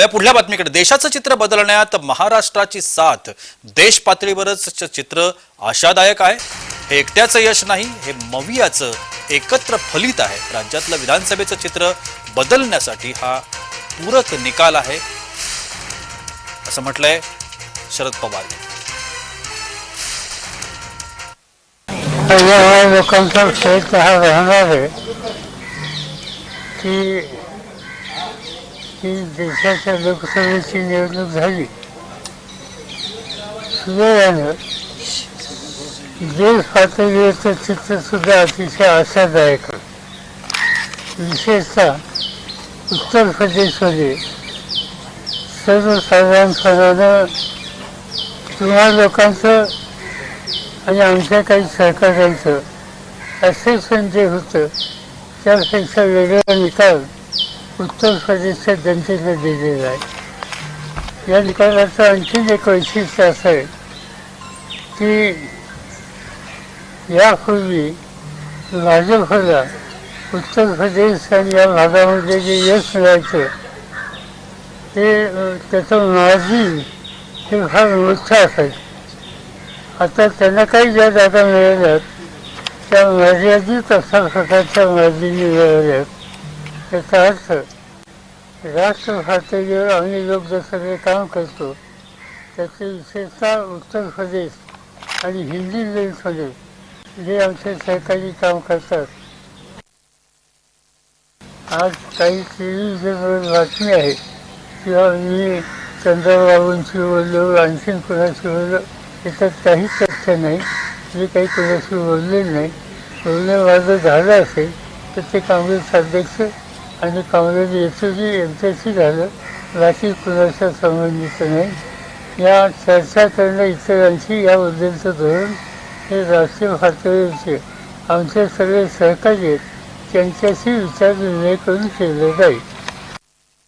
या पुढल्या बातमीकडे. देशाचं चित्र बदलण्यात महाराष्ट्राची साथ. देश पातळीवरच चित्र आशादायक आहे. हे एकट्याचं यश नाही हे मवियाचं एकत्र फलित आहे. राज्यातलं विधानसभेचं चित्र बदलण्यासाठी हा पूरक निकाल आहे. असं म्हटलंय शरद पवार. लोकांचा की की देशाच्या लोकसभेची निवडणूक झाली सुदैवानं देश पातळीवरचं चित्रसुद्धा अतिशय आशादायक विशेषतः उत्तर प्रदेशमध्ये सर्वसाधारणपणानं तुम्हा लोकांचं आणि आमच्या काही सहकार्यांचं असे जे होतं त्यापेक्षा वेगळा निकाल उत्तर प्रदेशच्या जनतेला दिलेला आहे. या निकालाचं आणखीन एक वैशिष्ट्य असं आहे की यापूर्वी भाजपला उत्तर प्रदेश आणि या भागामध्ये जे यश मिळायचं ते त्याचं मार्जिन हे फार मोठं असायचं आता त्यांना काही ज्या जागा मिळाल्यात त्या मर्यादित अशा प्रकारच्या मार्जिनी मिळाल्यात. त्याचा अर्थ राष्ट्र आम्ही लोक सगळे काम करतो. त्याचे विशेषतः उत्तर प्रदेश आणि हिंदी बेल्टमध्ये जे आमचे सहकारी काम करतात. आज काही टेलिव्हिजनवर बातमी आहे. किंवा मी चंद्रबाबूंशी बोललो आणखीन कोणाशी बोललो याच्यात काहीच तथ्य नाही. मी काही कोणाशी बोलले नाही. बोलणं माझं झालं असेल तर ते काँग्रेस अध्यक्ष आणि काँग्रेस एसओजी सी झालं. बाकी कुणाच्या संबंधित नाही. या चर्चा करणं इतरांशी याबद्दलचं धोरण हे राष्ट्रीय पातळीवरचे आमचे सगळे सहकारी आहेत. त्यांच्याशी विचारविनिमय करून केले जाईल.